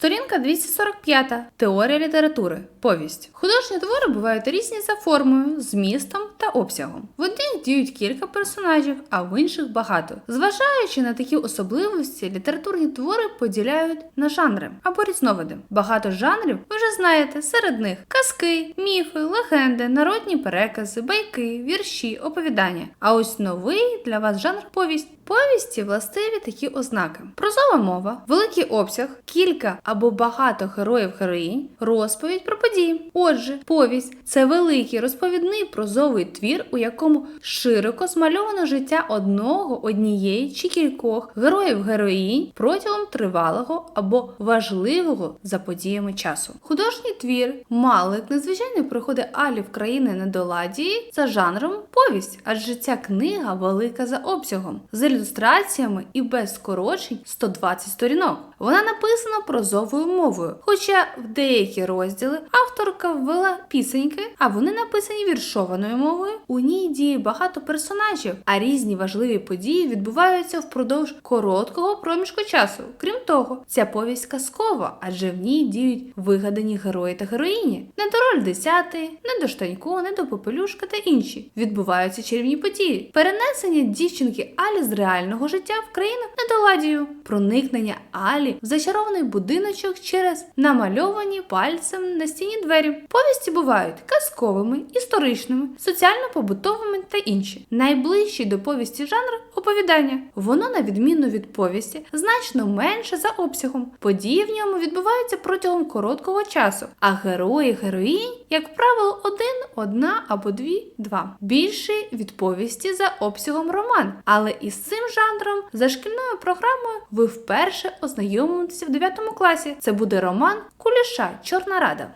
Сторінка 245. Теорія літератури. Повість. Художні твори бувають різні за формою, змістом та обсягом. В одних діють кілька персонажів, а в інших багато. Зважаючи на такі особливості, літературні твори поділяють на жанри або різновиди. Багато жанрів ви вже знаєте, серед них казки, міфи, легенди, народні перекази, байки, вірші, оповідання. А ось новий для вас жанр повість. Повісті властиві такі ознаки: прозова мова, великий обсяг, кілька або багато героїв героїнь, розповідь про події. Отже, повість це великий розповідний прозовий твір, у якому широко змальовано життя одного, однієї чи кількох героїв героїнь протягом тривалого або важливого за подіями часу. Художній твір Малик незвичайні приходи Алі в країни недоладії за жанром повість, адже ця книга велика за обсягом, з ілюстраціями і без скорочень 120 сторінок. Вона написана прозовою мовою, хоча в деякі розділи авторка ввела пісеньки, а вони написані віршованою мовою. У ній діє багато персонажів, а різні важливі події відбуваються впродовж короткого проміжку часу. Крім того, ця повість казкова, адже в ній діють вигадані герої та героїні. Не до роль десятий, не до штанько, не до попелюшка та інші. Відбуваються чарівні події. Перенесення дівчинки Алі з реального життя в країну недоладію, проникнення Алі в зачарований будиночок через намальовані пальцем на стіні двері. Повісті бувають казковими, історичними, соціально-побутовими та інші. Найближчий до повісті жанр оповідання. Воно, на відміну від повісті, значно менше за обсягом. Події в ньому відбуваються протягом короткого часу, а герої героїнь, як правило, один, одна або дві, два. Більший від повісті за обсягом роман. Але із цим жанром за шкільною програмою ви вперше ознайомитеся в 9 класі. Це буде роман Куліша Чорна Рада.